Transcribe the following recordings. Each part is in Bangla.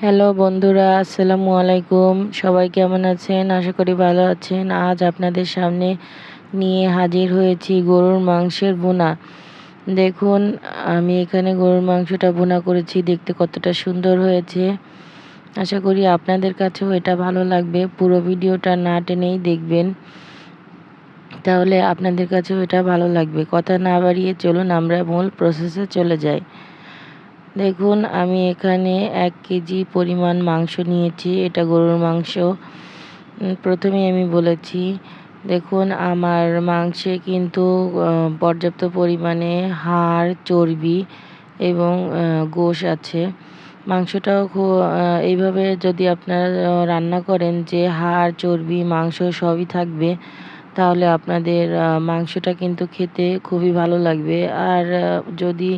হ্যালো বন্ধুরা, আসসালামু আলাইকুম। সবাই কেমন আছেন? আশা করি ভালো আছেন। আজ আপনাদের সামনে নিয়ে হাজির হয়েছি গরুর মাংসের বোনা দেখুন, আমি এখানে গরুর মাংসটা বোনা করেছি, দেখতে কতটা সুন্দর হয়েছে। আশা করি আপনাদের কাছেও এটা ভালো লাগবে। পুরো ভিডিওটা না টেনেই দেখবেন। তাহলে আপনাদের কাছেও এটা ভালো লাগবে। কথা না বাড়িয়ে চলুন, আমরা মূল প্রসেসে চলে যাই। দেখুন, আমি এখানে এক কেজি পরিমাণ মাংস নিয়েছি। এটা গরুর মাংস। প্রথমে আমি বলেছি, দেখুন, আমার মাংসে কিন্তু পর্যাপ্ত পরিমাণে হাড়, চর্বি এবং গোশ আছে। মাংসটাও এইভাবে যদি আপনারা রান্না করেন যে হাড়, চর্বি, মাংস সবই থাকবে, তাহলে আপনাদের মাংসটা কিন্তু খেতে খুবই ভালো লাগবে। আর যদি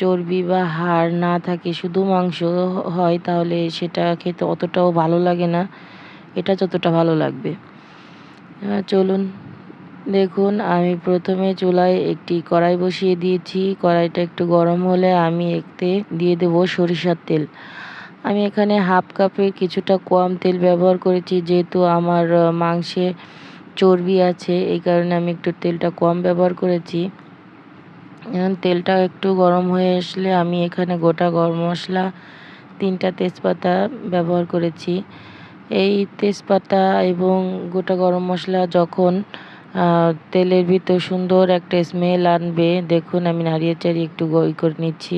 চর্বি বা হাড় না থাকে, শুধু মাংস হয়, তাহলে সেটা খেতে অতটাও ভালো লাগে না। এটা যতটা ভালো লাগবে। চলুন, দেখুন, আমি প্রথমে চুলায় একটি কড়াই বসিয়ে দিয়েছি। কড়াইটা একটু গরম হলে আমি এতে দিয়ে দেব সরিষার তেল। আমি এখানে হাফ কাপের কিছুটা কম তেল ব্যবহার করেছি, যেহেতু আমার মাংসে চর্বি আছে, এই কারণে আমি একটু তেলটা কম ব্যবহার করেছি। তেলটা একটু গরম হয়ে আসলে আমি এখানে গোটা গরম মশলা, তিনটা তেজপাতা ব্যবহার করেছি। এই তেজপাতা এবং গোটা গরম মশলা যখন তেলের ভিতর সুন্দর একটা স্মেল আনবে, দেখুন আমি নাড়িয়ে চাড়িয়ে একটু গই করে নিচ্ছি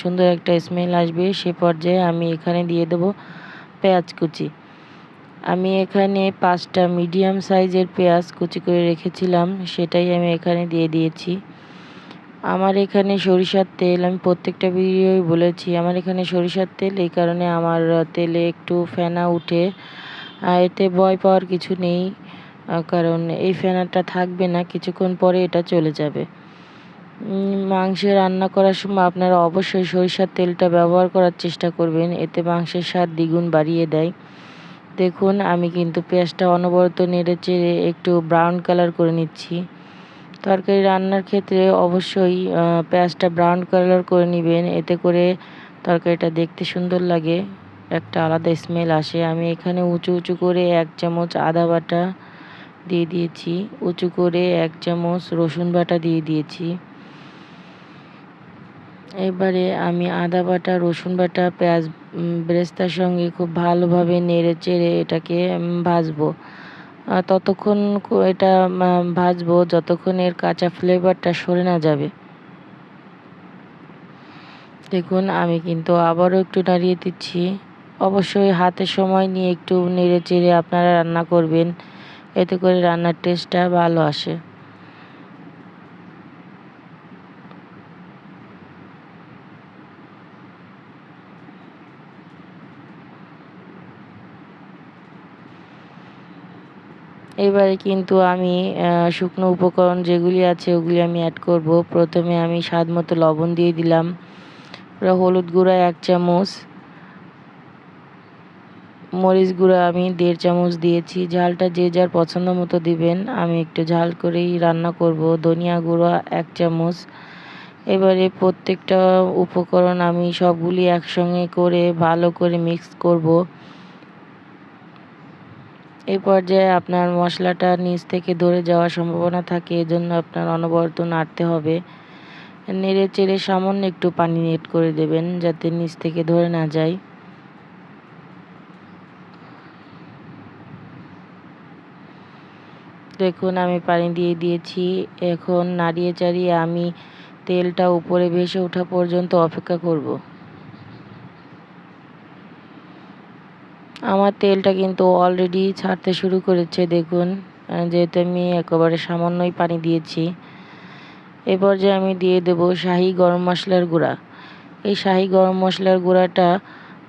সুন্দর একটা স্মেল আসবে, সে পর্যায়ে আমি এখানে দিয়ে দেব পেঁয়াজ কুচি। আমি এখানে পাঁচটা মিডিয়াম সাইজের পেঁয়াজ কুচি করে রেখেছিলাম, সেটাই আমি এখানে দিয়ে দিয়েছি। আমার এখানে সরিষার তেল, আমি প্রত্যেকটা ভিডিওই বলেছি, আমার এখানে সরিষার তেল, এই কারণে আমার তেলে একটু ফেনা উঠে এতে ভয় পাওয়ার কিছু নেই কারণ এই ফেনাটা থাকবে না, কিছুক্ষণ পরে এটা চলে যাবে। মাংস রান্না করার সময় আপনারা অবশ্যই সরিষার তেলটা ব্যবহার করার চেষ্টা করবেন, এতে মাংসের স্বাদ দ্বিগুণ বাড়িয়ে দেয়। দেখুন, আমি কিন্তু পেঁয়াজটা অনবরত নেড়ে চেড়ে একটু ব্রাউন কালার করে নিচ্ছি। তরকারি রান্নার ক্ষেত্রে অবশ্যই পেঁয়াজটা ব্রাউন কালার করে নেবেন। এতে করে তরকারিটা দেখতে সুন্দর লাগে, একটা আলাদা স্মেল আসে। আমি এখানে উঁচু উঁচু করে এক চামচ আদা বাটা দিয়ে দিয়েছি। উঁচু করে এক চামচ রসুন বাটা দিয়ে দিয়েছি। এবারে আমি আদা বাটা, রসুন বাটা, পেঁয়াজ বেরেস্তার সঙ্গে খুব ভালোভাবে নেড়ে চেড়ে এটাকে ভাজবো। ততক্ষণ এটা ভাজবো যতক্ষণ এর কাঁচা ফ্লেভারটা সরে না যাবে। দেখুন, আমি কিন্তু আবারও একটু নাড়িয়ে দিচ্ছি। অবশ্যই হাতে সময় নিয়ে একটু নেড়ে চেড়ে আপনারা রান্না করবেন। এতে করে রান্নার টেস্টটা ভালো আসে। এবারে কিন্তু আমি শুকনো উপকরণ যেগুলি আছে ওগুলি আমি অ্যাড করব। প্রথমে আমি স্বাদ মতো লবণ দিয়ে দিলাম। হলুদ গুঁড়া এক চামচ। মরিচ গুঁড়া আমি দেড় চামচ দিয়েছি। ঝালটা যে যার পছন্দ মতো দিবেন, আমি একটু ঝাল করেই রান্না করব। ধনিয়া গুঁড়া এক চামচ। এবারে প্রত্যেকটা উপকরণ আমি সবগুলি একসঙ্গে করে ভালো করে মিক্স করব। এই পর্যায়ে আপনার মশলাটা নিচ থেকে ধরে যাওয়ার সম্ভাবনা থাকে, এজন্য আপনার অনবরত নাড়তে হবে। নেড়ে চেড়ে সামান্য একটু পানি নেট করে দেবেন যাতে নিচ থেকে ধরে না যায়। দেখুন, আমি পানি দিয়ে দিয়েছি। এখন নাড়িয়ে চাড়িয়ে আমি তেলটা উপরে ভেসে ওঠা পর্যন্ত অপেক্ষা করব। আমার তেলটা কিন্তু অলরেডি ছাড়তে শুরু করেছে, দেখুন। যেহেতু আমি একেবারে সামান্যই পানি দিয়েছি। এ পর্যায়ে আমি দিয়ে দেব শাহি গরম মশলার গুঁড়া। এই শাহি গরম মশলার গুঁড়াটা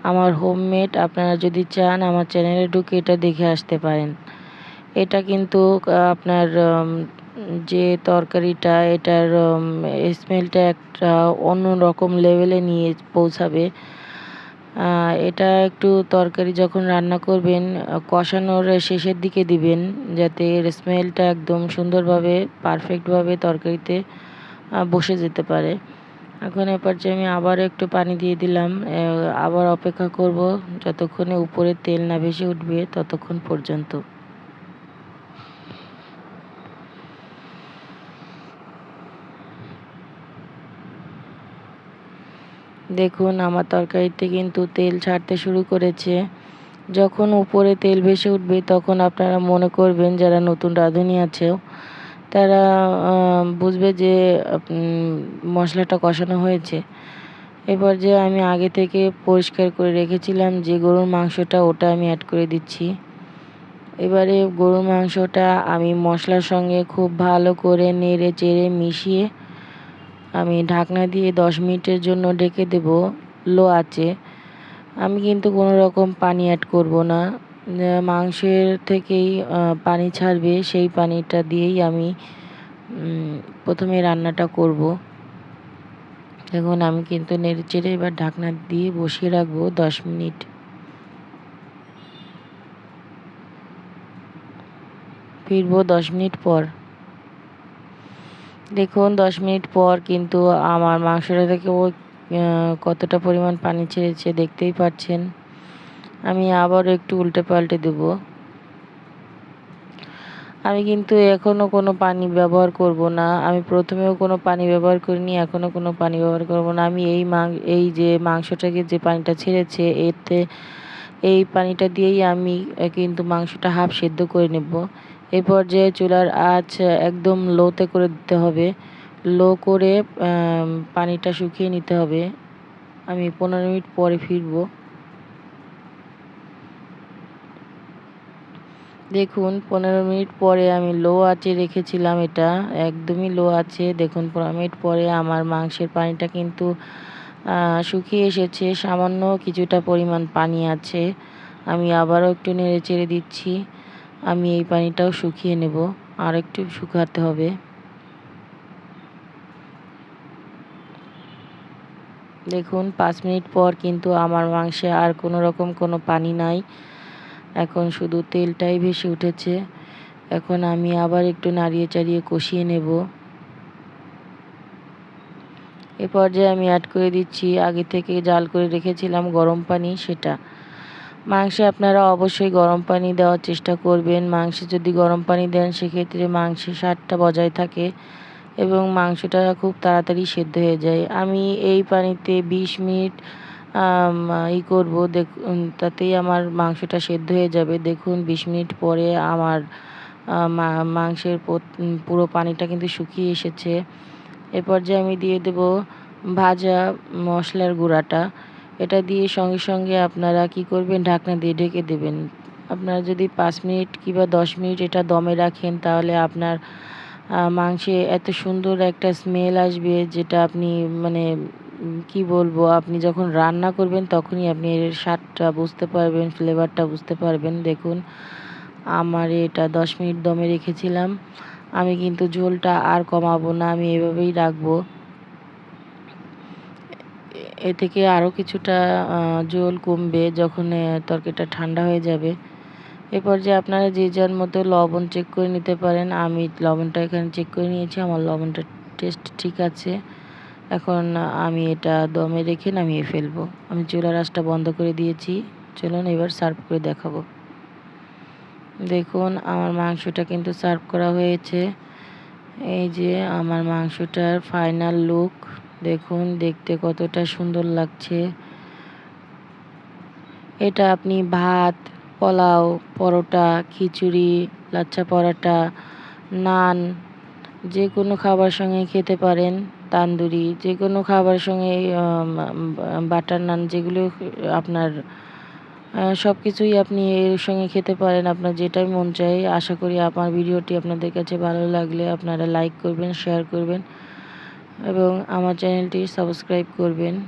আমার হোমমেড আপনারা যদি চান আমার চ্যানেলে ঢুকে এটা দেখে আসতে পারেন। এটা কিন্তু আপনার যে তরকারিটা, এটার স্মেলটা একটা অন্য রকম লেভেলে নিয়ে পৌঁছাবে। এটা একটু তরকারি যখন রান্না করবেন কষানোর শেষের দিকে দিবেন, যাতে এর স্মেলটা একদম সুন্দরভাবে পারফেক্টভাবে তরকারিতে বসে যেতে পারে। এখন এ পর্যায়ে আমি আবার একটু পানি দিয়ে দিলাম আবার অপেক্ষা করব যতক্ষণে উপরে তেল না ভেসে উঠবে ততক্ষণ পর্যন্ত। দেখুন, আমার তরকারিতে কিন্তু তেল ছাড়তে শুরু করেছে। যখন উপরে তেল ভেসে উঠবে, তখন আপনারা মনে করবেন যারা নতুন রাঁধুনি আছেও তারা বুঝবে যে মশলাটা কষানো হয়েছে। এবার যে আমি আগে থেকে পরিষ্কার করে রেখেছিলাম যে, গরুর মাংসটা ওটা আমি অ্যাড করে দিচ্ছি। এবারে গরুর মাংসটা আমি মশলার সঙ্গে খুব ভালো করে নেড়ে চেড়ে মিশিয়ে আমি ঢাকনা দিয়ে দশ মিনিটের জন্য ঢেকে দেব, লো আছে আমি কিন্তু কোনো রকম পানি অ্যাড করব না। মাংসের থেকেই পানি ছাড়বে, সেই পানিটা দিয়েই আমি প্রথমে রান্নাটা করব। দেখুন আমি কিন্তু নেড়ে চেড়ে এবার ঢাকনা দিয়ে বসিয়ে রাখব দশ মিনিট। ফিরবো দশ মিনিট পর। দেখুন, দশ মিনিট পর কিন্তু আমার মাংসটা থেকে ওই কতটা পরিমাণ পানি ছেড়েছে দেখতেই পাচ্ছেন। আমি আবার একটু উল্টে পাল্টে দেব। আমি কিন্তু এখনও কোনো পানি ব্যবহার করব না। আমি প্রথমেও কোনো পানি ব্যবহার করিনি এখনও কোনো পানি ব্যবহার করব না। আমি এই এই যে মাংসটাকে যে পানিটা ছেড়েছে, এতে এই পানিটা দিয়েই আমি কিন্তু মাংসটা হাফ সেদ্ধ করে নেব। এই পর্যায়ে চুলার আঁচ একদম লোতে করে দিতে হবে। লো করে পানিটা শুকিয়ে নিতে হবে। আমি পনেরো মিনিট পরে ফিরব। দেখুন, পনেরো মিনিট পরে আমি লো আঁচে রেখেছিলাম এটা। একদমই লো আছে দেখুন, পনেরো মিনিট পরে আমার মাংসের পানিটা কিন্তু শুকিয়ে এসেছে। সামান্য কিছুটা পরিমাণ পানি আছে। আমি আবারও একটু নেড়ে চেড়ে দিচ্ছি। আমি এই পানিটাও শুকিয়ে নেব। আর একটু শুকাতে হবে। দেখুন, পাঁচ মিনিট পর কিন্তু আমার মাংসে আর কোনো রকম কোনো পানি নাই। এখন শুধু তেলটাই ভেসে উঠেছে। এখন আমি আবার একটু নাড়িয়ে চাড়িয়ে কষিয়ে নেব। এ পর্যায়ে আমি অ্যাড করে দিচ্ছি। আগে থেকে জাল করে রেখেছিলাম গরম পানি, সেটা। মাংসে আপনারা অবশ্যই গরম পানি দেওয়ার চেষ্টা করবেন। মাংসে যদি গরম পানি দেন, সেক্ষেত্রে মাংসের স্বাদটা বজায় থাকে এবং মাংসটা খুব তাড়াতাড়ি সেদ্ধ হয়ে যায়। আমি এই পানিতে বিশ মিনিট ই করব। দেখ তাতেই আমার মাংসটা সেদ্ধ হয়ে যাবে। দেখুন, বিশ মিনিট পরে আমার মাংসের পুরো পানিটা কিন্তু শুকিয়ে এসেছে। এরপর যে আমি দিয়ে দেব ভাজা মশলার গুঁড়াটা। এটা দিয়ে সঙ্গে সঙ্গে আপনারা কি করবেন? ঢাকনা দিয়ে ঢেকে দেবেন। আপনারা যদি পাঁচ মিনিট কিংবা দশ মিনিট এটা দমে রাখেন, তাহলে আপনার মাংসে এত সুন্দর একটা স্মেল আসবে যেটা আপনি মানে কি বলব? আপনি যখন রান্না করবেন, তখনই আপনি এর স্বাদটা বুঝতে পারবেন ফ্লেভারটা বুঝতে পারবেন। দেখুন, আমার এটা দশ মিনিট দমে রেখেছিলাম। আমি কিন্তু ঝোলটা আর কমাবো না, আমি এভাবেই রাখব। এ থেকে আরও কিছুটা জল কমবে যখন তরকারিটা ঠান্ডা হয়ে যাবে। এ পর্যায়ে আপনারা যে যার মতো লবণ চেক করে নিতে পারেন। আমি লবণটা এখানে চেক করে নিয়েছি, আমার লবণটা টেস্ট ঠিক আছে। এখন আমি এটা দমে রেখে নামিয়ে ফেলব। আমি চুলার আঁচটা বন্ধ করে দিয়েছি। চলুন এবার সার্ভ করে দেখাবো। দেখুন, আমার মাংসটা কিন্তু সার্ভ করা হয়েছে। এই যে আমার মাংসটার ফাইনাল লুক দেখুন, দেখতে কতটা সুন্দর লাগছে। এটা আপনি ভাত, পোলাও, পরোটা, খিচুড়ি, লাচ্ছা পরোটা, নান যে কোনো খাবার সঙ্গে খেতে পারেন। তান্দুরি যে কোনো খাবার সঙ্গে বাটার নান, যেগুলো আপনার সব কিছুই আপনি এর সঙ্গে খেতে পারেন। আপনার যেটাই মন চায় আশা করি আমার ভিডিওটি আপনাদের কাছে ভালো লাগলে আপনারা লাইক করবেন শেয়ার করবেন। এবং আমার চ্যানেলটি সাবস্ক্রাইব করবেন।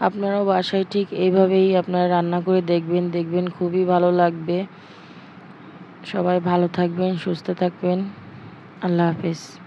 আপনারাও বাসায় ঠিক এইভাবেই আপনারা রান্না করে দেখবেন দেখবেন খুবই ভালো লাগবে। সবাই ভালো থাকবেন, সুস্থ থাকবেন। আল্লাহ হাফেজ।